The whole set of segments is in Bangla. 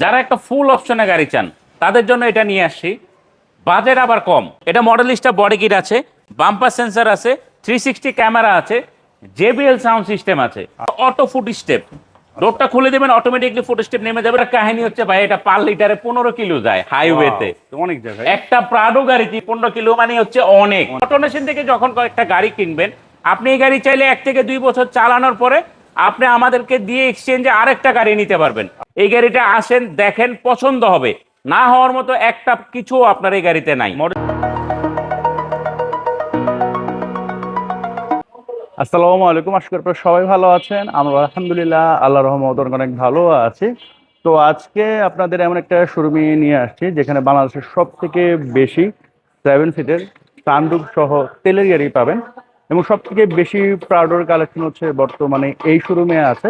যারা একটা ফুল অপশনে গাড়ি চান তাদের জন্য এটা নিয়ে আসছি বাজেট আবার কম। এটা মডেলিস্টা বডি কিট আছে বাম্পার সেন্সার আছে থ্রি সিক্সটি ক্যামেরা আছে জেবিএল সাউন্ড সিস্টেম আছে। অটো ফুট স্টেপ ডোরটা খুলে দেবেন অটোমেটিকলি ফুট স্টেপ নেমে যাবে। কাহিনী হচ্ছে ভাই এটা পার লিটারে পনেরো কিলো যায় হাইওয়েতে অনেক জায়গায় একটা প্রাডো গাড়িতে পনেরো কিলো মানে হচ্ছে অনেক। অটোনেশন থেকে যখন একটা গাড়ি কিনবেন আপনি এই গাড়ি চাইলে এক থেকে দুই বছর চালানোর পরে আপনি আমাদেরকে দিয়ে এক্সচেঞ্জে আরেকটা গাড়ি নিতে পারবেন। এই গাড়িটা আসেন, দেখেন, পছন্দ হবে। না হওয়ার মতো একটা কিছু আপনার এই গাড়িতে নাই। আসসালামু আলাইকুম, আশা করি সবাই ভালো আছেন। আমরা আলহামদুলিল্লাহ আল্লাহ রহমত অনেক ভালো আছি। তো আজকে আপনাদের এমন একটা শোরুমে নিয়ে আসছি, যেখানে বাংলাদেশের সব থেকে বেশি সেভেন সিটের সানরুফ সহ তেলের গাড়ি পাবেন। এবং সব থেকে বেশি প্রাউডোর কালেকশন হচ্ছে বর্তমানে এই শোরুমে আছে।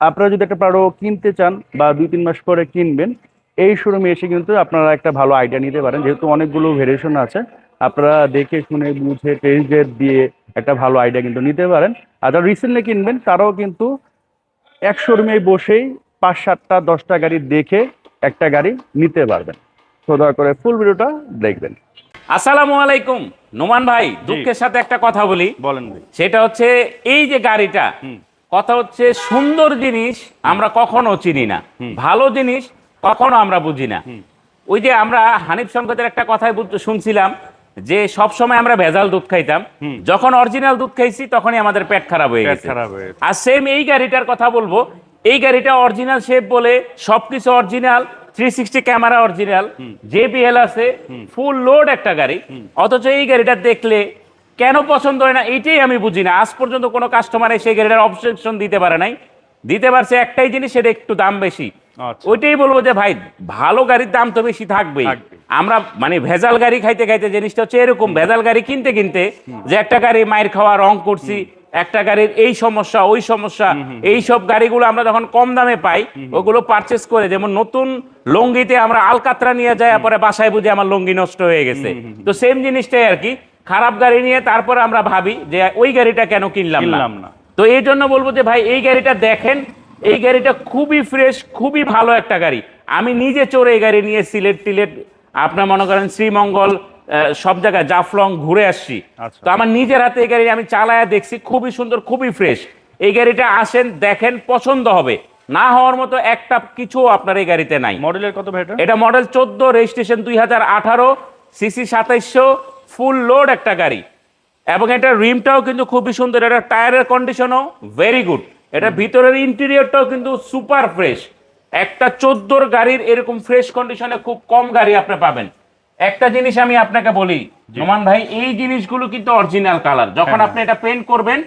আপনারা যদি একটা প্রাউডো কিনতে চান বা দুই তিন মাস পরে কিনবেন, এই শোরুমে এসে কিন্তু আপনারা একটা ভালো আইডিয়া নিতে পারেন। যেহেতু অনেকগুলো ভেরিয়েশন আছে, আপনারা দেখে শুনে, বুঝে টেস্ট ডেট দিয়ে একটা ভালো আইডিয়া কিন্তু নিতে পারেন। আর যারা রিসেন্টলি কিনবেন, তারাও কিন্তু এক শোরুমে বসেই পাঁচ সাতটা, দশটা গাড়ি দেখে একটা গাড়ি নিতে পারবেন। তো দয়া করে ফুল ভিডিওটা দেখবেন। আসসালামু আলাইকুম। নোমান ভাই দুঃখের সাথে একটা কথা বলি। বলেন সেটা হচ্ছে এই যে গাড়িটা কথা হচ্ছে সুন্দর জিনিস আমরা কখনো চিনি না। ভালো জিনিস কখনো আমরা বুঝি না। ওই যে আমরা হানিফ সংকেতের একটা কথাই শুনছিলাম যে সব সময় আমরা ভেজাল দুধ খাইতাম। যখন অরিজিনাল দুধ খাইছি তখনই আমাদের পেট খারাপ হয়ে খারাপ হয়ে গেছে। আর সেম এই গাড়িটার কথা বলব। এই গাড়িটা অরিজিনাল শেপ বলে সবকিছু original three sixty camera original JBL আছে ফুল লোড একটা গাড়ি। অথচ এই গাড়িটা দেখলে কেন পছন্দ হয় না এইটাই আমি বুঝি না। আজ পর্যন্ত কোনো কাস্টমার এসে গাড়িটার অবজেকশন দিতে পারে নাই। দিতে পারছে একটাই জিনিস সেটা একটু দাম বেশি। আচ্ছা। ওইটাই বলব যে ভাই ভালো গাড়ির দাম তো বেশি থাকবেই। থাকবে। আমরা মানে ভেজাল গাড়ি খাইতে খাইতে জিনিসটা হচ্ছে এরকম। ভেজাল গাড়ি কিনতে কিনতে যে একটা গাড়ি মায়ের খাওয়া রং করছি একটা গাড়ির এই সমস্যা ওই সমস্যা এই সব গাড়িগুলো আমরা যখন কম দামে পাই ওগুলো পারচেস করে যেমন নতুন লঙ্গিতে আমরা আলকাতরা নিয়ে যাই পরে বাসায় বুঝে আমার লঙ্গি নষ্ট হয়ে গেছে। তো সেম জিনিসটাই আর কি। খারাপ গাড়ি নিয়ে তারপরে আমরা ভাবি যে ওই গাড়িটা কেন কিনলাম না। তো এই জন্য বলব যে ভাই এই গাড়িটা দেখেন এই গাড়িটা খুবই ফ্রেশ খুবই ভালো একটা গাড়ি। আমি নিজে চড়ে এই গাড়ি নিয়ে সিলেট টিলেট আপনার মনে করেন শ্রীমঙ্গল সব জায়গায় জাফলং ঘুরে আসছি। আচ্ছা। তো আমার নিজের হাতে এই গাড়ি আমি চালায়া দেখছি খুবই সুন্দর খুবই ফ্রেশ এই গাড়িটা আসেন দেখেন পছন্দ হবে। না হওয়ার মতো একটা কিছু আপনার এই গাড়িতে নাই। মডেলের কত ভাই এটা? মডেল চোদ্দ রেজিস্ট্রেশন দুই হাজার আঠারো সিসি সাতাইশশো ফুল লোড একটা গাড়ি। এবং এটা রিমটাও কিন্তু খুবই সুন্দর এটা টায়ারের কন্ডিশনও ভেরি গুড এটা ভিতরের ইন্টেরিয়রটাও কিন্তু সুপার ফ্রেশ একটা চোদ্দোর গাড়ির এরকম ফ্রেশ কন্ডিশনে খুব কম গাড়ি আপনি পাবেন। একটা জিনিস আমি আপনাকে বলি নোমান ভাই এই জিনিসগুলো কিন্তু অরিজিনাল কালার যখন আপনি এটা পেন্ট করবেন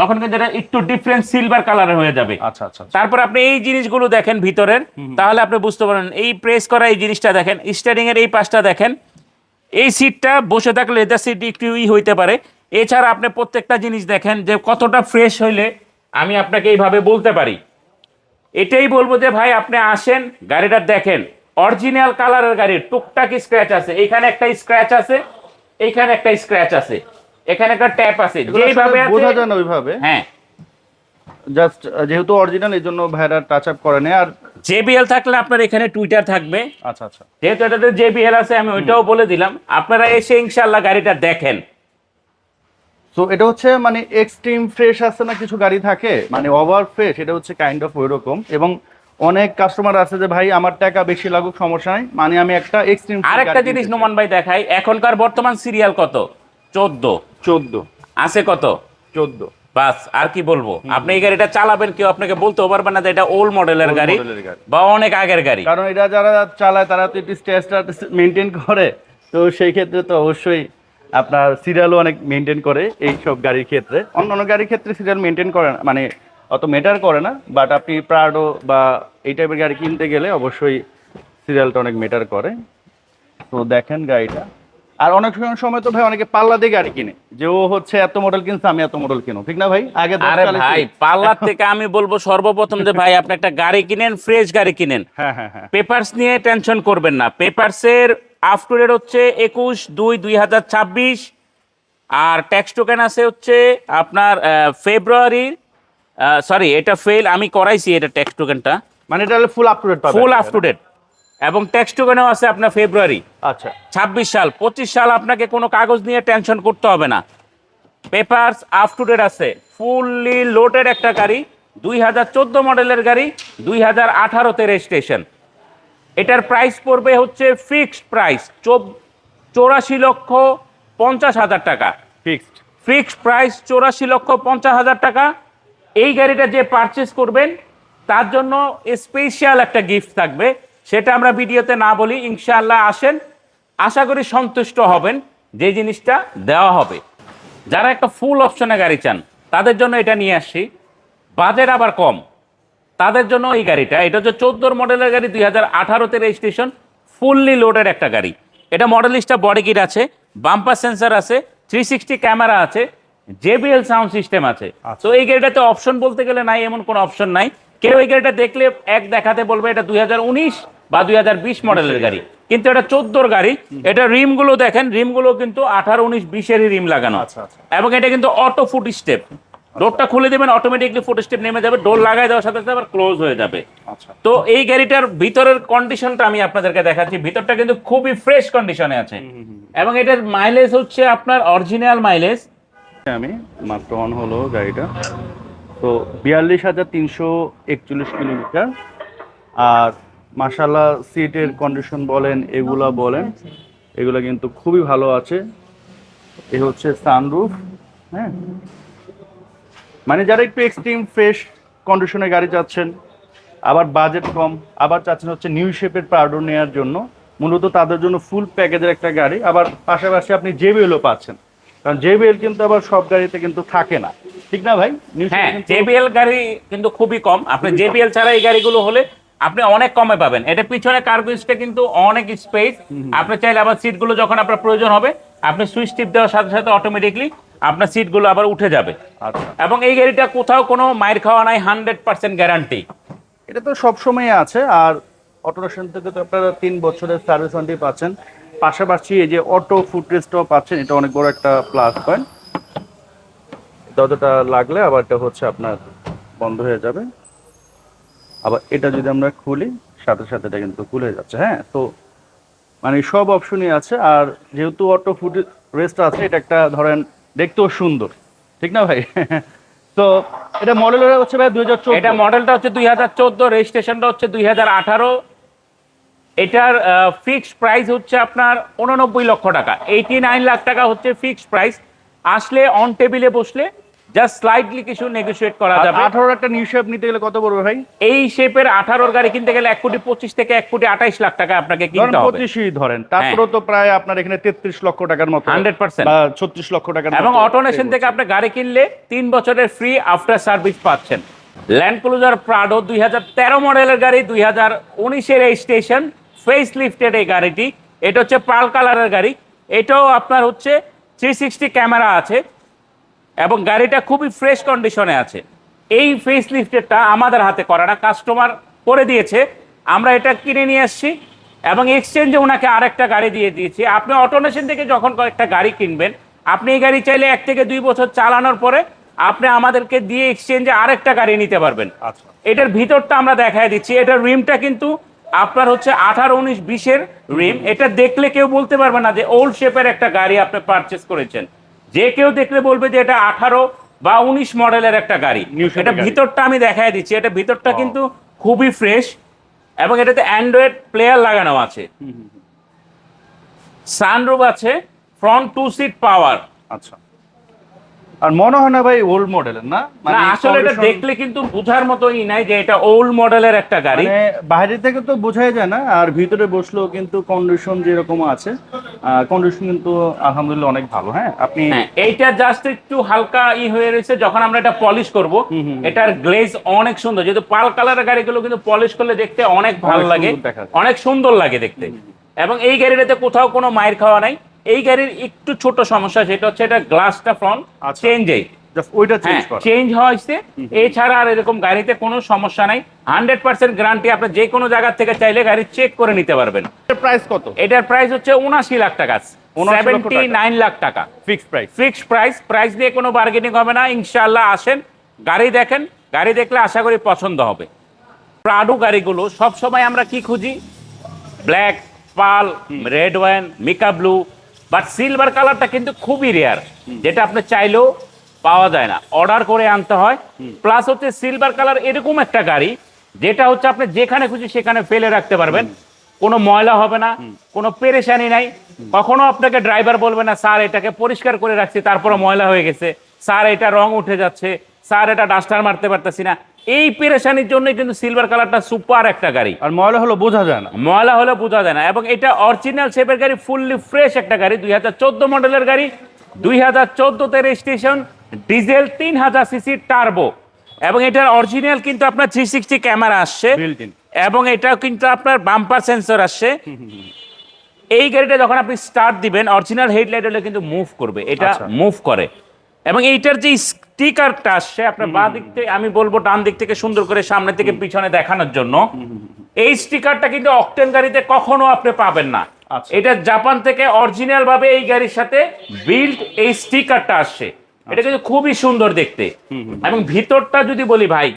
তখন কিন্তু এটা একটু ডিফারেন্ট সিলভার কালারের হয়ে যাবে। আচ্ছা আচ্ছা আচ্ছা। তারপর আপনি এই জিনিসগুলো দেখেন ভিতরের তাহলে আপনি বুঝতে পারেন এই প্রেস করা এই জিনিসটা দেখেন স্টারিং এর এই পাশটা দেখেন এই সিটটা বসে থাকলে লেদার সিট একটু ই হইতে পারে। এছাড়া আপনি প্রত্যেকটা জিনিস দেখেন যে কতটা ফ্রেশ হইলে আমি আপনাকে এইভাবে বলতে পারি। এটাই বলব যে ভাই আপনি আসেন গাড়িটা দেখেন অরিজিনাল কালারের গাড়ি টুকটাক স্ক্র্যাচ আছে। এখানে একটা স্ক্র্যাচ আছে এখানে একটা স্ক্র্যাচ আছে এখানে একটা ট্যাপ আছে। যেইভাবে বোঝা যায় না ওইভাবে? হ্যাঁ। জাস্ট যেহেতু অরিজিনাল এই জন্য ভাইরা টাচ আপ করে নেয়। আর জেবিএল থাকলে আপনার এখানে টুইটার থাকবে। আচ্ছা আচ্ছা। যেহেতু এটাতে জেবিএল আছে আমি ওইটাও বলে দিলাম। আপনারা এসে ইনশাল্লাহ গাড়িটা দেখেন। তো এটা হচ্ছে মানে এক্সট্রিম ফ্রেশ আছে না কিছু গাড়ি থাকে? মানে ওভার ফ্রেশ এটা হচ্ছে কাইন্ড অফ ওইরকম। এবং অনেক কাস্টমার আছে যে ভাই আমার টাকা বেশি লাগুক সমস্যা নাই। মানে আমি একটা এক্সট্রিম আরেকটা জিনিস নোমান ভাই দেখাই এখনকার বর্তমান সিরিয়াল কত? চোদ্দ। চোদ্দ। আছে কত? চোদ্দ। বাস আর কি বলব? আপনি এই গাড়িটা চালাবেন কেউ আপনাকে বলতেও পারবে না যে এটা ওল্ড মডেলের গাড়ি গাড়ি। বা অনেক আগের গাড়ি। কারণ এটা যারা চালায় তারা তো একটু স্টেজটা মেনটেন করে। তো সেই ক্ষেত্রে তো অবশ্যই আপনার সিরিয়ালও অনেক মেনটেন করে এই সব গাড়ির ক্ষেত্রে। অন্য অন্য গাড়ির ক্ষেত্রে সিরিয়াল মেনটেন করে না মানে অত মেটার করে না বাট আপনি প্রাডো বা এই টাইপের গাড়ি কিনতে গেলে অবশ্যই সিরিয়ালটা অনেক মেটার করে। তো দেখেন গাড়িটা। আর অনেক সময়- তো ভাই অনেকে পাল্লা দিয়ে গাড়ি কিনে যে ও হচ্ছে এত মডেল কিনছে আমি এত মডেল কিনো ঠিক না ভাই? আগে আরে ভাই পার্লার থেকে আমি বলব সর্বপ্রথম যে ভাই আপনি একটা গাড়ি কিনেন ফ্রেশ গাড়ি কিনেন। হ্যাঁ হ্যাঁ হ্যাঁ। পেপারস নিয়ে টেনশন করবেন না। পেপারসের আপ টু ডেট হচ্ছে একুশ দুই দুই হাজার ছাব্বিশ। আর ট্যাক্স টোকেন আছে হচ্ছে আপনার ফেব্রুয়ারির সরি এটা ফেল আমি করাইছি এটা ট্যাক্স টোকেনটা মানে এটা full up to date full up to date এবং ট্যাক্স টুকেনও আছে আপনার ফেব্রুয়ারি আচ্ছা। ছাব্বিশ সাল পঁচিশ সাল আপনাকে কোনো কাগজ নিয়ে টেনশন করতে হবে না। পেপারস আপ টু ডেট আছে। ফুললি লোডেড একটা গাড়ি দুই হাজার চোদ্দ মডেলের গাড়ি দুই হাজার আঠারোতে রেজিস্ট্রেশন এটার প্রাইস পড়বে হচ্ছে ফিক্সড প্রাইস চৌরাশি লক্ষ পঞ্চাশ হাজার টাকা। ফিক্সড ফিক্সড প্রাইস চৌরাশি লক্ষ পঞ্চাশ হাজার টাকা। এই গাড়িটা যে পারচেস করবেন, তার জন্য স্পেশাল একটা গিফট থাকবে। সেটা আমরা ভিডিওতে না বলি, ইনশাআল্লাহ আসেন। আশা করি সন্তুষ্ট হবেন, যে জিনিসটা দেওয়া হবে। যারা একটা ফুল অপশনে গাড়ি চান, তাদের জন্য এটা নিয়ে আসছি বাজেট আবার কম। তাদের জন্য এই গাড়িটা, এটা হচ্ছে চোদ্দোর মডেলের গাড়ি, দুই হাজার আঠারোতে রেজিস্ট্রেশন ফুললি লোডের একটা গাড়ি। এটা মডেলিস্টটা বডি কিট আছে বাম্পার সেন্সার আছে থ্রি সিক্সটি ক্যামেরা আছে জেবিএল সাউন্ড সিস্টেম আছে। তো এই গাড়িটাতে অপশন বলতে গেলে নাই এমন কোনো অপশন নাই। কেউ এই গাড়িটা দেখলে এক দেখাতে বলবে এটা দুই বা দুই মডেলের গাড়ি। কিন্তু এটা চোদ্দোর গাড়ি। এটা রিমগুলো দেখেন রিমগুলো কিন্তু আঠারো উনিশ বিশেরই রিম লাগানো। আচ্ছা, আচ্ছা। এবং এটা কিন্তু অটো ফুট স্টেপ ডোরটা খুলে দেবেন অটোমেটিকলি ফুট স্টেপ নেমে যাবে। ডোর লাগাই দেওয়ার সাথে সাথে আবার ক্লোজ হয়ে যাবে। আচ্ছা। তো এই গাড়িটার ভিতরের কন্ডিশনটা আমি আপনাদেরকে দেখাচ্ছি। ভিতরটা কিন্তু খুবই ফ্রেশ কন্ডিশনে আছে। এবং এটার মাইলেজ হচ্ছে আপনার অরিজিনাল মাইলেজ আমি, মাত্র অন হলো গাড়িটা। তো বিয়াল্লিশ হাজার তিনশো একচল্লিশ কিলোমিটার। আর মাসাল্লাহ সিটের কন্ডিশন বলেন, এগুলা বলেন, এগুলো কিন্তু খুবই ভালো আছে। এ হচ্ছে সানরুফ হ্যাঁ। মানে যারা একটু এক্সট্রিম ফ্রেশ কন্ডিশনে গাড়ি চাচ্ছেন, আবার বাজেট কম, আবার চাচ্ছেন হচ্ছে নিউ শেপের প্রাউডো নেওয়ার জন্য, মূলত তাদের জন্য ফুল প্যাকেজের একটা গাড়ি, আবার পাশাপাশি আপনি জেবিএলও পাচ্ছেন। কারণ জেবিএল কিন্তু আবার সব গাড়িতে কিন্তু থাকে না। ঠিক না ভাই? হ্যাঁ জেবিএল গাড়ি কিন্তু খুবই কম। আপনি জেবিএল ছাড়া এই গাড়িগুলো হলে আপনি অনেক কমে পাবেন। এটা পিছনে কার্গোসটা কিন্তু অনেক স্পেস আপনি চাইলে আবার সিটগুলো যখন আপনার প্রয়োজন হবে আপনি সুইচ টিপ দেওয়ার সাথে সাথে অটোমেটিকলি আপনার সিটগুলো আবার উঠে যাবে। আচ্ছা। এবং এই গাড়িটা কোথাও কোনো মায়ের খাওয়া নাই হান্ড্রেড পার্সেন্ট গ্যারান্টি এটা তো সব সময় আছে আর অটোরেশন থেকে তো আপনারা তিন বছরের সার্ভিস ওয়ারেন্টি পাচ্ছেন। পাশাপাশি এই যে অটো ফুটরেস্টও পাচ্ছেন, এটা অনেক বড় একটা প্লাস পয়েন্ট দরজাটা লাগলে আবার এটা হচ্ছে আপনার বন্ধ হয়ে যাবে। আবার এটা যদি আমরা খুলি, সাথে সাথে এটা কিন্তু খুলে যাচ্ছে হ্যাঁ? তো মানে সব অপশনই আছে, আর যেহেতু অটো ফুট রেস্ট আছে, এটা একটা ধরেন দেখতেও সুন্দর। ঠিক না ভাই? তো এটা মডেল হচ্ছে ভাই দুই হাজার এটা মডেলটা হচ্ছে দুই হাজার চোদ্দ রেজিস্ট্রেশনটা হচ্ছে দুই হাজার আঠারো। এটার ফিক্সড প্রাইস হচ্ছে আপনার উননব্বই লক্ষ টাকা। এইটি নাইন লাখ টাকা হচ্ছে ফিক্সড প্রাইস আসলে অন টেবিলে বসলে জাস্ট স্লাইডলি কিছু নেগোসিয়েট করা যাবে। আঠারো একটা নিউ শেপ নিতে গেলে কত পড়বে ভাই? এই শেপের আঠারোর গাড়ি কিনতে গেলে এক কোটি পঁচিশ থেকে এক কোটি আঠাইশ লাখ টাকা আপনাকে কিনতে হবে। পঁচিশই ধরেন তারপরেও তো প্রায় আপনার এখানে তেত্রিশ লক্ষ টাকার মতো। Hundred percent. ছত্রিশ লক্ষ টাকা এবং অটোনেশন থেকে আপনি গাড়ি কিনলে তিন বছরের ফ্রি আফটার সার্ভিস পাচ্ছেন। ল্যান্ড ক্লোজার প্রাডো দুই হাজার তেরো মডেলের গাড়ি দুই হাজার উনিশের এই স্টেশন ফেস লিফটেড এই গাড়িটি। এটা হচ্ছে পাল কালারের গাড়ি। এটাও আপনার হচ্ছে থ্রি সিক্সটি ক্যামেরা আছে এবং গাড়িটা খুবই ফ্রেশ কন্ডিশনে আছে। এই ফেস লিফটেডটা আমাদের হাতে করা না কাস্টমার করে দিয়েছে। আমরা এটা কিনে নিয়ে আসছি এবং এক্সচেঞ্জে ওনাকে আরেকটা গাড়ি দিয়ে দিয়েছি। আপনি অটোনেশন থেকে যখন কয়েকটা গাড়ি কিনবেন আপনি এই গাড়ি চাইলে এক থেকে দুই বছর চালানোর পরে আপনি আমাদেরকে দিয়ে এক্সচেঞ্জে আরেকটা গাড়ি নিতে পারবেন। আচ্ছা। এটার ভিতরটা আমরা দেখায় দিচ্ছি। এটার রিমটা কিন্তু আপনার হচ্ছে আঠারো উনিশ বিশের রিম। এটা দেখলে কেউ বলতে পারবে না যে ওল্ড শেপের একটা গাড়ি আপনি পারচেস করেছেন। যে কেউ দেখলে বলবে যে এটা আঠারো বা উনিশ মডেলের একটা গাড়ি। এটা ভিতরটা আমি দেখাই দিচ্ছি। এটা ভিতরটা কিন্তু খুবই ফ্রেশ এবং এটাতে অ্যান্ড্রয়েড প্লেয়ার লাগানো আছে। সানরুফ আছে ফ্রন্ট টু সিট পাওয়ার আচ্ছা। আর মনে হয় না ভাই ওল্ড মডেলের না? না আসলে এটা দেখলে কিন্তু বোঝার মতোই নাই যে এটা ওল্ড মডেলের একটা গাড়ি। মানে বাইরে থেকে তো বোঝাই যায় না আর ভিতরে বসলেও কিন্তু কন্ডিশন যেরকম আছে কন্ডিশন কিন্তু আলহামদুলিল্লাহ অনেক ভালো হ্যাঁ? আপনি হ্যাঁ এইটা জাস্ট একটু হালকা ই হয়ে রয়েছে যখন আমরা এটা পলিশ করব এটার গ্লেজ অনেক সুন্দর যেহেতু পাল কালারের গাড়িগুলো কিন্তু পলিশ করলে দেখতে অনেক ভালো লাগে। অনেক সুন্দর লাগে দেখতে। এবং এই গাড়িটাতে কোথাও কোনো মায়ের খাওয়া নাই এই গাড়ির একটু ছোট সমস্যা সেটা হচ্ছে এটা গ্লাসটা ফ্রন্ট। চেঞ্জেই জাস্ট ওইটা চেঞ্জ হ্যাঁ চেঞ্জ হয়েছে। এছাড়া আর এরকম গাড়িতে কোনো সমস্যা নাই। হান্ড্রেড পার্সেন্ট গ্যারান্টি আপনি যে কোনো জায়গা থেকে চাইলে গাড়ি চেক করে নিতে পারবেন। প্রাইস কত? এটার প্রাইস হচ্ছে উনাশি লাখ টাকা। 79 সেভেন্টি নাইন লাখ টাকা। Fixed price fixed price price দিয়ে কোনো বার্গেনিং হবে না। ইনশাআল্লাহ আসেন। গাড়ি দেখেন। গাড়ি দেখলে আশা করি পছন্দ হবে। প্রাডো গাড়িগুলো সব সময় আমরা কি খুঁজি? Black pearl red wine mica blue but silver কালারটা কিন্তু খুবই রেয়ার যেটা আপনি চাইলেও পাওয়া যায় না। অর্ডার করে আনতে হয়। প্লাস হচ্ছে সিলভার কালার এরকম একটা গাড়ি যেটা হচ্ছে আপনি যেখানে খুশি সেখানে ফেলে রাখতে পারবেন। কোনো ময়লা হবে না কোনো পেরেশানি নাই। কখনো আপনাকে ড্রাইভার বলবে না স্যার এটাকে পরিষ্কার করে রাখছি তারপরে ময়লা হয়ে গেছে। স্যার এটা রং উঠে যাচ্ছে। স্যার এটা ডাস্টার মারতে পারতেছি না। এই পেরেশানির জন্যই কিন্তু সিলভার কালারটা সুপার একটা গাড়ি। আর ময়লা হলো বোঝা যায় না। ময়লা হলে বোঝা যায় না। এবং এটা অরিজিনাল শেপের গাড়ি ফুললি ফ্রেশ একটা গাড়ি দুই হাজার চোদ্দ মডেলের গাড়ি দুই হাজার চোদ্দতে রেজিস্ট্রেশন ডিজেল তিন হাজার সিসি টার্বো এবং এটার অরিজিনাল কিন্তু আপনার থ্রি সিক্সটি ক্যামেরা আসছে। এবং এটাও কিন্তু আপনার বাম্পার সেন্সর আসছে। এই গাড়িটা যখন আপনি স্টার্ট দিবেন অরিজিনাল হেডলাইট হলে কিন্তু মুভ করবে। এটা আচ্ছা। মুভ করে। এবং এইটার যে স্টিকারটা আসছে আপনার বাঁ দিক থেকে আমি বলব ডান দিক থেকে সুন্দর করে সামনে থেকে পিছনে দেখানোর জন্য। এই স্টিকারটা কিন্তু অকটেন গাড়িতে কখনো আপনি পাবেন না। আচ্ছা। এটা জাপান থেকে অরিজিনাল ভাবে এই গাড়ির সাথে বিল্ড এই স্টিকারটা আসছে। এটা কিন্তু খুবই সুন্দর দেখতে। এবং ভিতরটা যদি বলি ভাই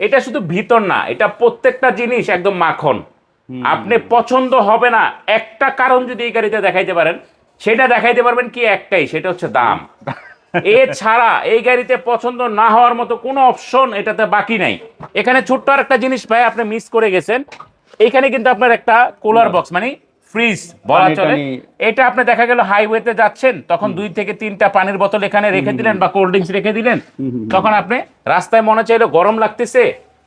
এটা শুধু ভিতর না এটা প্রত্যেকটা জিনিস একদম মাখন। আপনি পছন্দ হবে না একটা কারণ যদি এই গাড়িতে দেখাইতে পারেন সেটা দেখাইতে পারবেন কি একটাই সেটা হচ্ছে দাম। এছাড়া এই গাড়িতে পছন্দ না হওয়ার মতো কোনো অপশন এটাতে বাকি নাই। এখানে ছোট্ট আর একটা জিনিস ভাই আপনি মিস করে গেছেন। এখানে কিন্তু আপনার একটা কুলার বক্স মানে ফ্রিজ বলা চলে। এটা আপনি দেখা গেল হাইওয়েতে যাচ্ছেন তখন দুই থেকে তিনটা পানির বোতল এখানে রেখে দিলেন বা কোল্ড ড্রিঙ্কস রেখে দিলেন। তখন আপনি রাস্তায় মনে চাইলো গরম লাগতেছে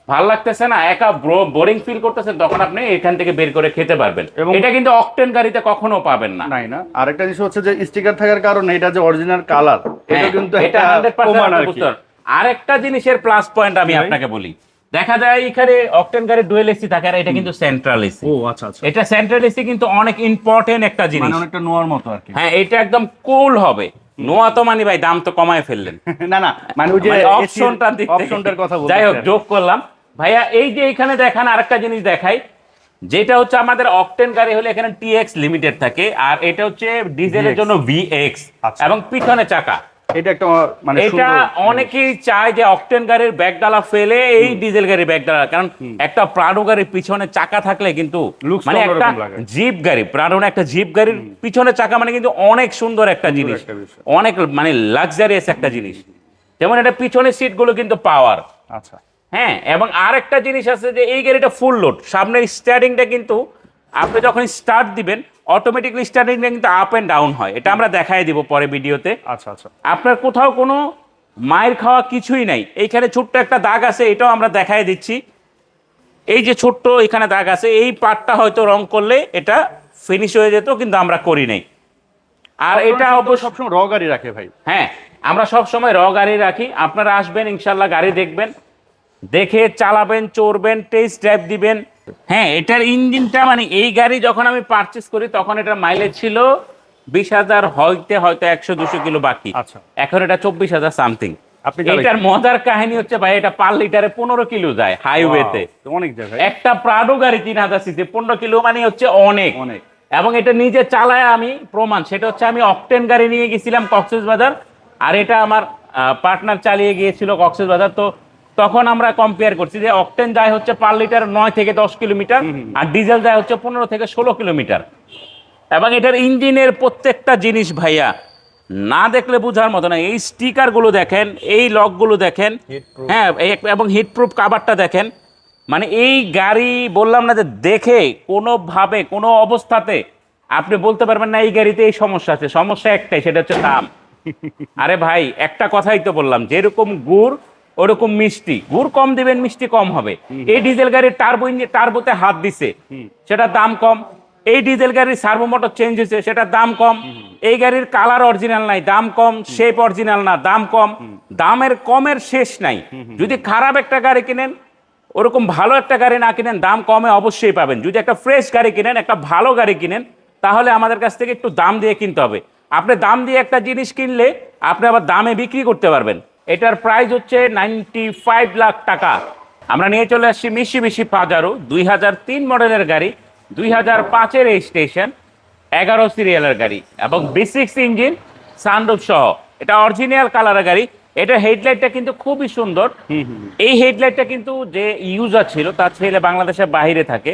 ভালো লাগতেছে না একা বোরিং ফিল করতেছেন তখন আপনি এখান থেকে বের করে খেতে পারবেন। এবং- এটা কিন্তু অকটেন গাড়িতে কখনো পাবেন না। নাই না। আরেকটা জিনিস হচ্ছে যে স্টিকার থাকার কারণে এটা যে অরিজিনাল কালার এটা হ্যাঁ, কিন্তু এটা একটা 100% প্রমাণ আর আপনি কি। বুঝতে পারবেন। আরেকটা জিনিসের প্লাস পয়েন্ট আমি আপনাকে বলি। দেখা যায় এখানে অকটেন গাড়ির ডুয়েল এসি থাকে আর এটা কিন্তু সেন্ট্রাল এসি ও আচ্ছা আচ্ছা। এটা সেন্ট্রাল এসি কিন্তু অনেক ইম্পর্টেন্ট একটা জিনিস। মানে অনেকটা নোয়ার মতো আর কি। হ্যাঁ এটা একদম কুল হবে। নোয়া তো মানি ভাই দাম তো কমায় ফেললেন। না না মানে ওই যে অপশনটা অপশনটার কথা বলছি যাই হোক যোগ করলাম। ভাইয়া এই যে এখানে দেখান আরেকটা জিনিস দেখাই। যেটা হচ্ছে আমাদের অকটেন গাড়ি হলে এখানে টিএক্স লিমিটেড থাকে আর এটা হচ্ছে ডিজেলের জন্য ভিএক্স আচ্ছা। এবং পিছনে চাকা। এটা একটা মানে এটা অনেকেই চায় যে অকটেন গাড়ির ফেলে এই ডিজেল গাড়ির কারণ একটা প্রাডো গাড়ির পিছনে চাকা থাকলে কিন্তু মানে একটা জিপ গাড়ি প্রাডো একটা জিপ গাড়ির পিছনে চাকা মানে কিন্তু অনেক সুন্দর একটা জিনিস। অনেক মানে লাক্সারিয়াস একটা জিনিস। যেমন এটা পিছনের সিটগুলো কিন্তু পাওয়ার আচ্ছা। হ্যাঁ এবং আরেকটা জিনিস আছে যে এই গাড়িটা ফুল লোড সামনের স্টার্টিংটা কিন্তু আপনি যখন স্টার্ট দিবেন অটোমেটিকলি স্টার্টিংটা কিন্তু আপ এন্ড ডাউন হয়। এটা আমরা দেখাই দিব পরে ভিডিওতে। আচ্ছা আচ্ছা। আপনার কোথাও কোনো মায়ের খাওয়া কিছুই নাই। এইখানে ছোট্ট একটা দাগ আছে এটাও আমরা দেখাই দিচ্ছি। এই যে ছোট্ট এখানে দাগ আছে এই পার্টটা হয়তো রং করলে এটা ফিনিশ হয়ে যেত কিন্তু আমরা করি নাই। আর এটা অবশ্য সবসময় র গাড়ি রাখে ভাই। হ্যাঁ আমরা সব সময় র গাড়ি রাখি। আপনারা আসবেন ইনশাল্লাহ গাড়ি দেখবেন। দেখে চালাবেন চড়বেন টেস্ট ড্রাইভ দিবেন। হ্যাঁ এটার ইঞ্জিনটা মানে এই গাড়ি যখন আমি পারচেস করি তখন এটার মাইলেজ ছিল বিশ হাজার হইতে হয়তো একশো দুশো কিলো বাকি। আচ্ছা। এখন এটা চব্বিশ হাজার সামথিং এটার মজার কাহিনী হচ্ছে ভাই এটা পার লিটারে পনেরো কিলো যায় হাইওয়েতে অনেক জায়গায়। একটা প্রাডো গাড়ি তিন হাজার সিসি পনেরো কিলো মানে হচ্ছে অনেক। অনেক। এবং এটা নিজে চালায় আমি প্রমাণ সেটা হচ্ছে আমি অকটেন গাড়ি নিয়ে গেছিলাম কক্সেস বাজার আর এটা আমার পার্টনার চালিয়ে গিয়েছিল কক্সেস বাজার তো তখন আমরা কম্পেয়ার করছি যে অকটেন যায় হচ্ছে পার লিটার নয় থেকে দশ কিলোমিটার আর ডিজেল যায় হচ্ছে পনেরো থেকে ষোলো কিলোমিটার। এবং এটার ইঞ্জিনের প্রত্যেকটা জিনিস ভাইয়া না দেখলে বোঝার মতো না এই স্টিকারগুলো দেখেন এই লকগুলো দেখেন হ্যাঁ এবং হিটপ্রুফ কাভারটা দেখেন মানে এই গাড়ি বললাম না যে দেখে কোনোভাবে কোনো অবস্থাতে আপনি বলতে পারবেন না এই গাড়িতে এই সমস্যা আছে সমস্যা একটাই সেটা হচ্ছে দাম। আরে ভাই একটা কথাই তো বললাম যেরকম গুড় ওরকম মিষ্টি। গুড় কম দিবেন মিষ্টি কম হবে। এই ডিজেল গাড়ির টার্বো ইঞ্জিন টার্বোতে হাত দিছে। সেটার দাম কম। এই ডিজেল গাড়ির সার্ভো মোটর চেঞ্জ হয়েছে সেটার দাম কম। এই গাড়ির কালার অরিজিনাল নাই দাম কম শেপ অরিজিনাল না দাম কম। দামের কমের শেষ নাই। যদি খারাপ একটা গাড়ি কিনেন ওরকম ভালো একটা গাড়ি না কিনেন দাম কমে অবশ্যই পাবেন। যদি একটা ফ্রেশ গাড়ি কিনেন একটা ভালো গাড়ি কিনেন তাহলে আমাদের কাছ থেকে একটু দাম দিয়ে কিনতে হবে। আপনি দাম দিয়ে একটা জিনিস কিনলে আপনি আবার দামে বিক্রি করতে পারবেন। এটার প্রাইস হচ্ছে নাইনটি ফাইভ লাখ টাকা। আমরা নিয়ে চলে আসছি মিশি মিশি পাজারো দুই হাজার তিন মডেলের গাড়ি দুই হাজার পাঁচের এই স্টেশন এগারো সিরিয়ালের গাড়ি এবং বি সিক্স ইঞ্জিন সানরুফ সহ। এটা অরিজিনাল কালারের গাড়ি। এটা হেডলাইটটা কিন্তু খুবই সুন্দর। এই হেডলাইটটা কিন্তু যে ইউজার ছিল তার ছেলে বাংলাদেশের বাইরে থাকে।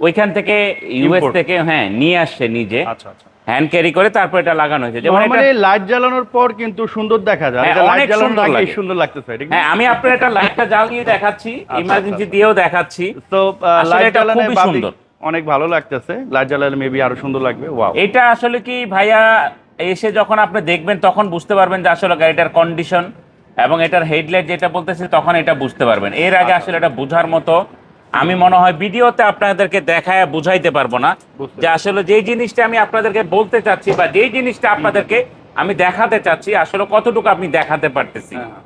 ওইখান থেকে ইউএস থেকে হ্যাঁ নিয়ে আসছে নিজে। আচ্ছা আচ্ছা। হ্যান্ড ক্যারি করে তারপর এটা লাগানো হয়েছে। যেমন নরমালি লাইট জ্বালানোর পর কিন্তু সুন্দর দেখা যায়। হ্যাঁ, এটা লাইট জ্বালানোর সুন্দর আগে লাগে। সুন্দর লাগতেছে হ্যাঁ আমি আপনার একটা লাইটটা জ্বালিয়ে দেখাচ্ছি আচ্ছা, ইমার্জেন্সি আচ্ছা। দিয়েও দেখাচ্ছি। তো লাইট জ্বালানো সুন্দর। অনেক ভালো লাগতেছে। লাইট জ্বালালে মেবি আরও সুন্দর লাগবে। ওয়াও এটা আসলে কি ভাইয়া এসে যখন আপনি দেখবেন তখন বুঝতে পারবেন যে আসলে গাড়িটার কন্ডিশন এবং এটার হেডলাইট যেটা বলতেছে তখন এটা বুঝতে পারবেন। এর আগে আচ্ছা। আসলে এটা বোঝার মতো আমি মনে হয় ভিডিওতে আপনাদেরকে দেখায় বুঝাইতে পারব না। যে আসলে যেই জিনিসটা আমি আপনাদেরকে বলতে চাচ্ছি বা যেই জিনিসটা আপনাদেরকে আমি দেখাতে চাচ্ছি আসলে কতটুকু আপনি দেখাতে পারতেছি। হ্যাঁ।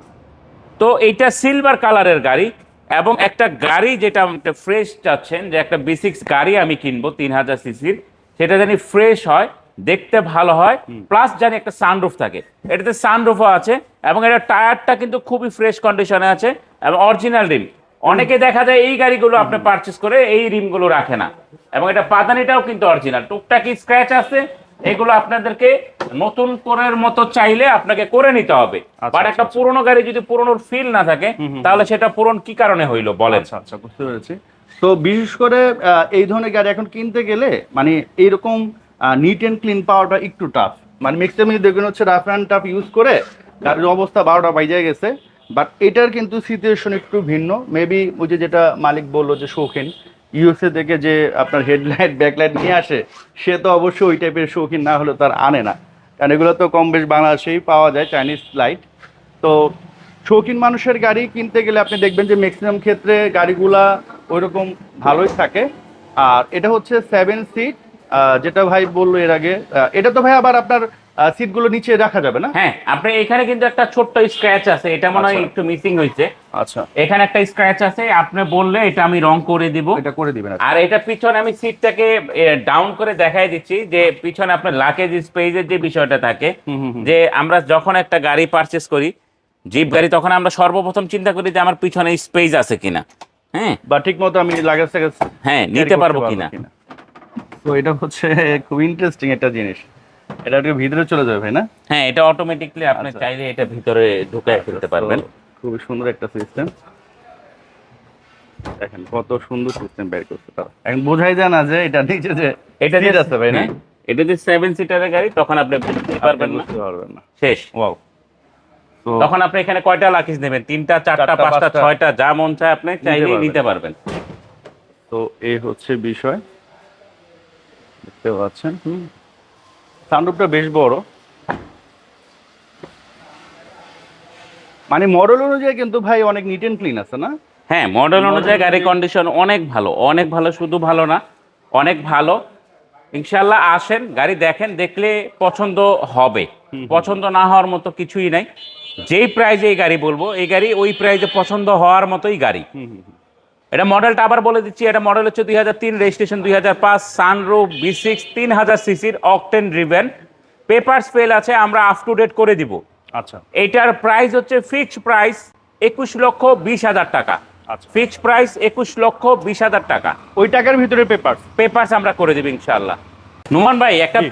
তো এইটা সিলভার কালারের গাড়ি এবং একটা গাড়ি যেটা ফ্রেশ চাচ্ছেন যে একটা বি সিক্স গাড়ি আমি কিনবো তিন হাজার সিসির সেটা জানি ফ্রেশ হয় দেখতে ভালো হয় প্লাস জানি একটা সানরুফ থাকে। এটাতে সানরুফও আছে এবং এটা টায়ারটা কিন্তু খুবই ফ্রেশ কন্ডিশনে আছে এবং অরিজিনাল রিম অনেকে দেখা যায় এই গাড়িগুলো আপনি পারচেস করে এই রিমগুলো রাখে না। এবং এটা পাদানিটাও কিন্তু অরিজিনাল টুকটাক স্ক্র্যাচ আছে এগুলো আপনাদেরকে নতুন করার মতো চাইলে আপনাকে করে নিতে হবে। আচ্ছা, বাট আচ্ছা, একটা পুরোনো গাড়ি যদি পুরোনোর ফিল না থাকে তাহলে সেটা পূরণ কি কারণে হইল বলেন? আচ্ছা আচ্ছা বুঝতে পেরেছি। তো বিশেষ করে এই ধরনের গাড়ি এখন কিনতে গেলে মানে এইরকম নিট অ্যান্ড ক্লিন পাওয়াটা একটু টাফ মানে ম্যাক্সিমাম দেখবেন হচ্ছে রাফ অ্যান্ড টাফ ইউজ করে গাড়ির অবস্থা বারোটা বাজে গেছে। বাট এটার কিন্তু সিচুয়েশন একটু ভিন্ন। মেবি ওই যে যেটা মালিক বলল যে শৌখিন ইউএসএ থেকে যে আপনার হেডলাইট ব্যাকলাইট নিয়ে আসে, সে তো অবশ্যই ওই টাইপের শৌখিন না হলে তার আনে না। কারণ এগুলো তো কম বেশ বাংলাদেশেই পাওয়া যায় চাইনিজ লাইট তো শৌখিন মানুষের গাড়ি কিনতে গেলে আপনি দেখবেন যে ম্যাক্সিমাম ক্ষেত্রে গাড়িগুলা ওইরকম ভালোই থাকে। আর এটা হচ্ছে সেভেন সিট যেটা ভাই বলল এর আগে এটা তো ভাই আবার আপনার সিটগুলো নিচে রাখা যাবে না? হ্যাঁ আপনি এখানে কিন্তু একটা ছোট্ট স্ক্র্যাচ আছে এটা মনে হয় আচ্ছা। একটু মিসিং হয়েছে। আচ্ছা। এখানে একটা স্ক্র্যাচ আছে আপনি বললে এটা আমি রং করে দিব। এটা করে দিবেন আর এটা পিছনে আমি সিটটাকে ডাউন করে দেখাই দিচ্ছি যে পিছনে আপনার লাকেজ স্পেসের যে বিষয়টা থাকে। যে আমরা যখন একটা গাড়ি পারচেস করি জিপ গাড়ি তখন আমরা সর্বপ্রথম চিন্তা করি যে আমার পিছনে স্পেস আছে কিনা। হ্যাঁ। বা ঠিক মতো আমি লাগাজ টাগাজ হ্যাঁ নিতে পারব কিনা। তো এটা হচ্ছে খুব ইন্টারেস্টিং একটা জিনিস। এটা একটু ভিতরে চলে যাবে ভাই না? হ্যাঁ এটা অটোমেটিকলি আপনি আচ্ছা। চাইলে এটা ভিতরে ঢুকায় ফেলতে পারবেন। খুবই সুন্দর একটা সিস্টেম দেখেন কত সুন্দর সিস্টেম বের করছে তারা এখন বোঝাই যায় না যে এটা নিচে যে এটা যে আছে ভাই না? হ্যাঁ, এটা যে সেভেন সিটারের গাড়ি তখন আপনি বুঝতে পারবেন না। বুঝতে পারবেন না। শেষ। ওয়াও তখন আপনি এখানে কয়টা লাকিজ নেবেন? তিনটা চারটা পাঁচটা। ছয়টা যা মন চায় আপনি চাইলেই নিতে পারবেন। তো এই হচ্ছে বিষয়। দেখতে পাচ্ছেন সানরুফটা বেশ বড়। মানে মডেল অনুযায়ী কিন্তু ভাই অনেক নিট এন্ড ক্লিন আছে না? হ্যাঁ মডেল অনুযায়ী গাড়ির কন্ডিশন অনেক ভালো অনেক ভালো শুধু ভালো না অনেক ভালো। ইনশাল্লাহ আসেন গাড়ি দেখেন দেখলে পছন্দ হবে। পছন্দ না হওয়ার মতো কিছুই নাই। যেই প্রাইজে এই গাড়ি বলব এই গাড়ি ওই প্রাইজে পছন্দ হওয়ার মতোই গাড়ি। এটা মডেলটা আবার বলে দিচ্ছি এটা মডেল হচ্ছে দুই হাজার তিন রেজিস্ট্রেশন দুই হাজার পাঁচ সানরুফ বি সিক্স তিন হাজার সিসির অকটেন ড্রিভেন পেপার ফেল আছে আমরা আপ টু ডেট করে দিব। আচ্ছা। এটার প্রাইস হচ্ছে ফিক্সড প্রাইস একুশ লক্ষ বিশ হাজার টাকা। আচ্ছা। ফিক্সড প্রাইস একুশ লক্ষ বিশ হাজার টাকা। ওই টাকার ভিতরে পেপার পেপারস আমরা করে দেব ইনশাল্লাহ নুমান ভাই একটা জি।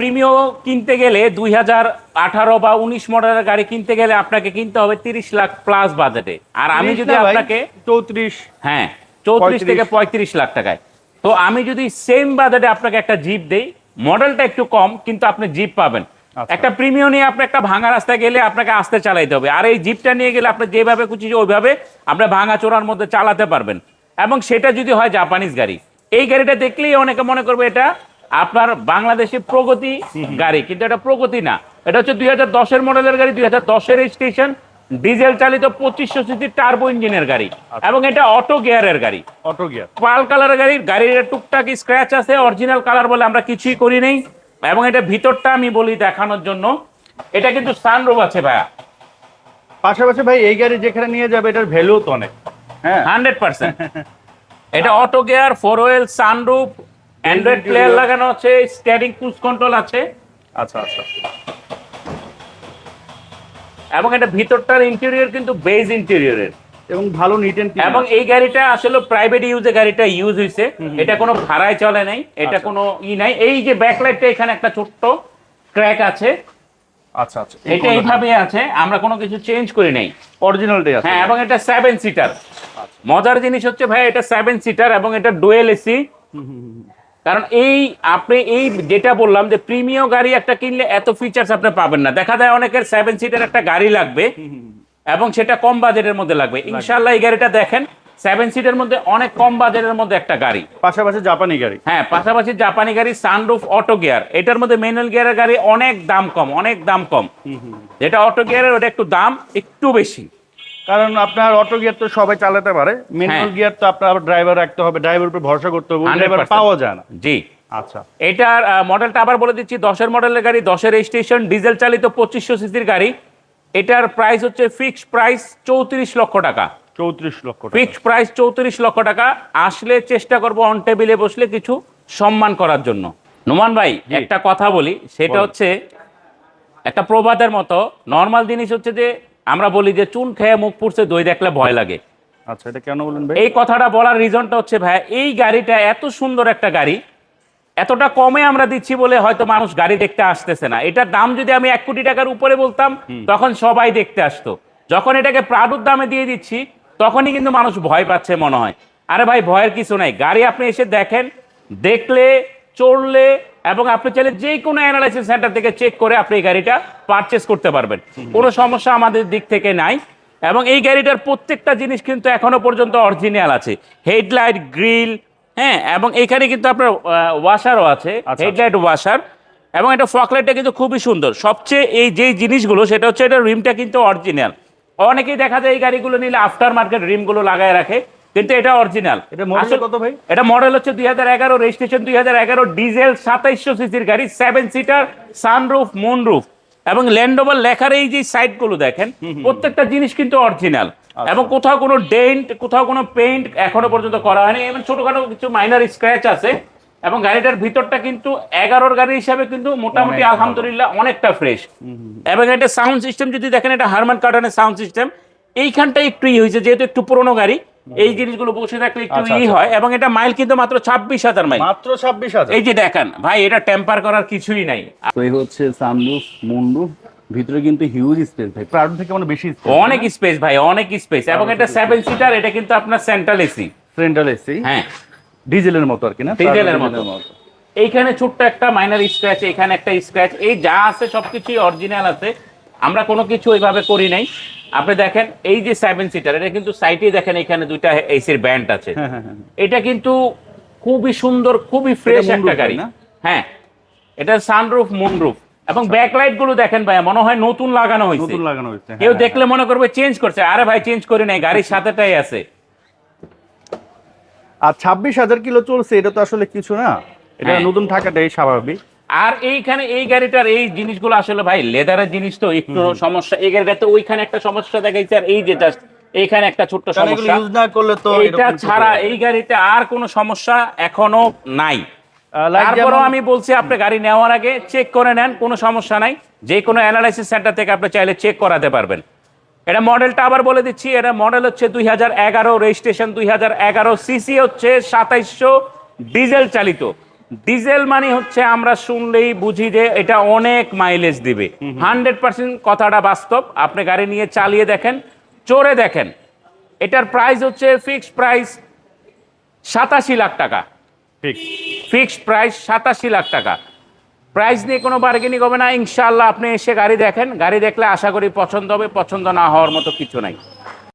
কিনতে গেলে দুই হাজার আঠারো বা উনিশ মডেলের গাড়ি কিনতে গেলে আপনাকে কিনতে হবে তিরিশ লাখ প্লাস বাজেটে আর আমি যদি আপনাকে চৌত্রিশ। হ্যাঁ। চৌত্রিশ থেকে পঁয়ত্রিশ। লাখ টাকায়। তো আমি যদি সেম বাজেটে আপনাকে একটা জিপ দেই মডেলটা একটু কম কিন্তু আপনি জিপ পাবেন। আচ্ছা। একটা প্রিমিয়াম নিয়ে আপনি একটা ভাঙা রাস্তায় গেলে আপনাকে আস্তে চালাইতে হবে। আর এই জিপটা নিয়ে গেলে আপনি যেভাবে খুশি ওইভাবে আপনি ভাঙা চোরার মধ্যে চালাতে পারবেন। এবং সেটা যদি হয় জাপানিজ গাড়ি। এই গাড়িটা দেখলেই অনেকে মনে করবে এটা আপনার বাংলাদেশে প্রগতি গাড়ি কিন্তু এটা প্রগতি না। এটা হচ্ছে দুই হাজার দশের মডেলের গাড়ি দুই হাজার দশের স্টেশন ডিজেল চালিত পঁচিশশো সিসি টার্বো ইঞ্জিনের গাড়ি এবং এটা অটো গিয়ারের গাড়ি। অটো গিয়ার পাল কালারের গাড়ির গাড়ির টুকটাক স্ক্র্যাচ আছে অরিজিনাল কালার বলে আমরা কিছুই করি নেই। এবং এটা ভিতরটা আমি বলি দেখানোর জন্য। এটা কিন্তু সানরুফ আছে ভাইয়া। পাশাপাশি ভাই এই গাড়ি যেখানে নিয়ে যাবে এটার ভ্যালু তো অনেক। হ্যাঁ। Hundred percent. এটা auto gear four wheel sunroof android player লাগানো আছে স্টিয়ারিং ক্রুজ কন্ট্রোল আছে। আচ্ছা আচ্ছা। এবং এটা ভিতরটার ইন্টেরিয়র কিন্তু বেজ ইন্টেরিয়রের এবং ভালো নিট এন্ড এবং এই গাড়িটা আসলে প্রাইভেট ইউজে গাড়িটা ইউজ হয়েছে এটা কোনো ভাড়ায় চলে নাই এটা আচ্ছা। কোনো ই নাই। এই যে ব্যাকলাইটটা এখানে একটা ছোট্ট ক্র্যাক আছে। আচ্ছা আচ্ছা। এটা এইভাবে আছে আমরা কোনো কিছু চেঞ্জ করি নাই। অরিজিনালটাই আছে। হ্যাঁ এবং এটা সেভেন সিটার মজার জিনিস হচ্ছে ভাই এটা সেভেন সিটার এবং এটা ডুয়েল এসি কারণ এই আপনি এই যেটা বললাম যে প্রিমিয়াম গাড়ি একটা কিনলে এত ফিচার্স আপনি পাবেন না। দেখা যায় অনেকের সেভেন সিটের একটা গাড়ি লাগবে এবং সেটা কম বাজেটের মধ্যে লাগবে। ইনশাল্লাহ এই গাড়িটা দেখেন সেভেন সিটের মধ্যে অনেক কম বাজেটের মধ্যে একটা গাড়ি। পাশাপাশি জাপানি গাড়ি। হ্যাঁ পাশাপাশি জাপানি গাড়ি সানরুফ অটো গিয়ার এটার মধ্যে ম্যানুয়াল গিয়ারের গাড়ি অনেক দাম কম অনেক দাম কম। যেটা অটো গিয়ারের ওটা একটু দাম একটু বেশি। কারণ আপনার অটো গিয়ার তো সবাই চালাতে পারে। ম্যানুয়াল। গিয়ার তো আপনার ড্রাইভার রাখতে হবে। ড্রাইভার উপর ভরসা করতে হবে ড্রাইভার পাওয়া যায় না। জি। আচ্ছা। এটার মডেলটা আবার বলে দিচ্ছি দশের মডেলের গাড়ি দশের রেজিস্ট্রেশন ডিজেল চালিত পঁচিশশো সিসির গাড়ি। এটার প্রাইস হচ্ছে ফিক্সড প্রাইস চৌত্রিশ লক্ষ টাকা। চৌত্রিশ লক্ষ টাকা। ফিক্সড প্রাইস চৌত্রিশ লক্ষ টাকা। আসলে চেষ্টা করব অন টেবিলে বসলে কিছু সম্মান করার জন্য। নোমান ভাই একটা কথা বলি সেটা হচ্ছে একটা প্রবাদের মতো নর্মাল জিনিস হচ্ছে যে আমরা বলি যে চুন খেয়ে মুখ পুড়ছে দই দেখলে ভয় লাগে। আচ্ছা এটা কেন বলেন ভাই? এই কথাটা বলার রিজনটা হচ্ছে ভাই এই গাড়িটা এত সুন্দর একটা গাড়ি এতটা কমে আমরা দিচ্ছি বলে হয়তো মানুষ গাড়ি দেখতে আসতেছে না। এটার দাম যদি আমি এক কোটি টাকার উপরে বলতাম তখন সবাই দেখতে আসতো। যখন এটাকে প্রাডুর দামে দিয়ে দিচ্ছি তখনই কিন্তু মানুষ ভয় পাচ্ছে মনে হয়। আরে ভাই ভয়ের কিছু নাই। গাড়ি আপনি এসে দেখেন দেখলে চড়লে এবং আপনি চাইলে যে কোনো অ্যানালাইসিস সেন্টার থেকে চেক করে আপনি এই গাড়িটা পারচেস করতে পারবেন। কোনো সমস্যা আমাদের দিক থেকে নাই। এবং এই গাড়িটার প্রত্যেকটা জিনিস কিন্তু এখনও পর্যন্ত অরিজিনাল আছে। হেডলাইট গ্রিল হ্যাঁ এবং এখানে কিন্তু আপনার ওয়াশারও আছে। আচ্ছা। হেডলাইট ওয়াশার এবং এটা ফকলাইটটা কিন্তু খুবই সুন্দর। সবচেয়ে এই যে জিনিসগুলো সেটা হচ্ছে এটা রিমটা কিন্তু অরিজিনাল অনেকেই দেখা যায় এই গাড়িগুলো নিলে আফটার মার্কেট রিমগুলো লাগায় রাখে। কিন্তু এটা অরিজিনাল এটা model কত ভাই? এটা মডেল হচ্ছে দুই হাজার এগারো রেজিস্ট্রেশন দুই হাজার এগারো ডিজেল সাতাইশশো সিসির গাড়ি সেভেন সিটার সানরুফ মুনরুফ এবং ল্যান্ডোভার লেখার এই যে সাইটগুলো দেখেন প্রত্যেকটা জিনিস কিন্তু অরিজিনাল আচ্ছা। এবং কোথাও কোনো ডেন্ট কোথাও কোনো পেইন্ট এখনও পর্যন্ত করা হয়নি। এবং ছোটখাটো কিছু মাইনার স্ক্র্যাচ আছে। এবং গাড়িটার ভিতরটা কিন্তু এগারোর গাড়ি হিসাবে কিন্তু মোটামুটি আলহামদুলিল্লাহ অনেকটা ফ্রেশ এবং এটা সাউন্ড সিস্টেম যদি দেখেন এটা হারমান কার্টনের সাউন্ড সিস্টেম এইখানটা একটু ই হয়েছে যেহেতু একটু পুরোনো গাড়ি। এই জিনিসগুলো বসে থাকলে একটু আচ্ছা, ই আচ্ছা। হয় এবং এটা মাইল কিন্তু মাত্র ছাব্বিশ হাজার মাইল। মাত্র ছাব্বিশ হাজার। এই যে দেখেন ভাই এটা টেম্পার করার কিছুই নাই। তো এই হচ্ছে সানরুফ মুন্ডুফ ভিতরে কিন্তু হিউজ স্পেস ভাই। প্রাউড থেকে মানে বেশি অনেক স্পেস ভাই অনেক স্পেস এবং এটা সেভেন সিটার এটা কিন্তু আপনার সেন্ট্রাল এসি সেন্ট্রাল এসি হ্যাঁ। ডিজেলের মতো আর কি না? ডিজেলের মতো। এইখানে ছোট্ট একটা মাইনার স্ক্র্যাচ এখানে একটা স্ক্র্যাচ এই যা আছে সবকিছুই অরিজিনাল আছে। আমরা কোনো কিছু ওইভাবে করি নাই। আপনি দেখেন এই যে সেভেন সিটার এটা কিন্তু সাইটে দেখেন এখানে দুইটা এসির ব্যান্ড আছে। হ্যাঁ হ্যাঁ হ্যাঁ এটা কিন্তু খুবই সুন্দর খুবই ফ্রেশ একটা গাড়ি। হ্যাঁ এটা সানরুফ মুনরুফ এবং ব্যাকলাইটগুলো দেখেন ভাই মনে হয় নতুন লাগানো হয়েছে। নতুন লাগানো হয়েছে হ্যাঁ, কেউ দেখলে মনে করবে চেঞ্জ করছে। আরে ভাই চেঞ্জ করে নাই গাড়ির সাথেটাই আছে। আর ছাব্বিশ হাজার কিলো চলছে এটা তো আসলে কিছু না। এটা। নতুন থাকাটাই স্বাভাবিক। আর এইখানে এই গাড়িটার এই জিনিসগুলো আসলে ভাই লেদারের জিনিস তো একটু সমস্যা। এই গাড়িটাতে ওইখানে একটা সমস্যা দেখাইছে আর এই যে জাস্ট এইখানে একটা ছোট্ট সমস্যা। ইউজ না করলে তো এটা ছাড়া এই গাড়িতে আর কোনো সমস্যা এখনও নাই। তারপরেও আমি বলছি আপনি গাড়ি নেওয়ার আগে চেক করে নেন কোনো সমস্যা নাই। যে কোনো অ্যানালাইসিস সেন্টার থেকে আপনি চাইলে চেক করাতে পারবেন। এটা মডেলটা আবার বলে দিচ্ছি এটা মডেল হচ্ছে দুই হাজার এগারো রেজিস্ট্রেশন দুই হাজার এগারো সিসি হচ্ছে সাতাইশশো ডিজেল চালিত। ডিজেল মানে হচ্ছে আমরা শুনলেই বুঝি যে এটা অনেক মাইলেজ দিবে। হান্ড্রেড পার্সেন্ট কথাটা বাস্তব। আপনি গাড়ি নিয়ে চালিয়ে দেখেন চড়ে দেখেন। এটার প্রাইস হচ্ছে ফিক্সড প্রাইস সাতাশি লাখ টাকা। ফিক্সড প্রাইস সাতাশি লাখ টাকা। প্রাইস নিয়ে কোনো বার্গেনিং হবে না। ইনশাল্লাহ আপনি এসে গাড়ি দেখেন। গাড়ি দেখলে আশা করি পছন্দ হবে পছন্দ না হওয়ার মতো কিছু নাই।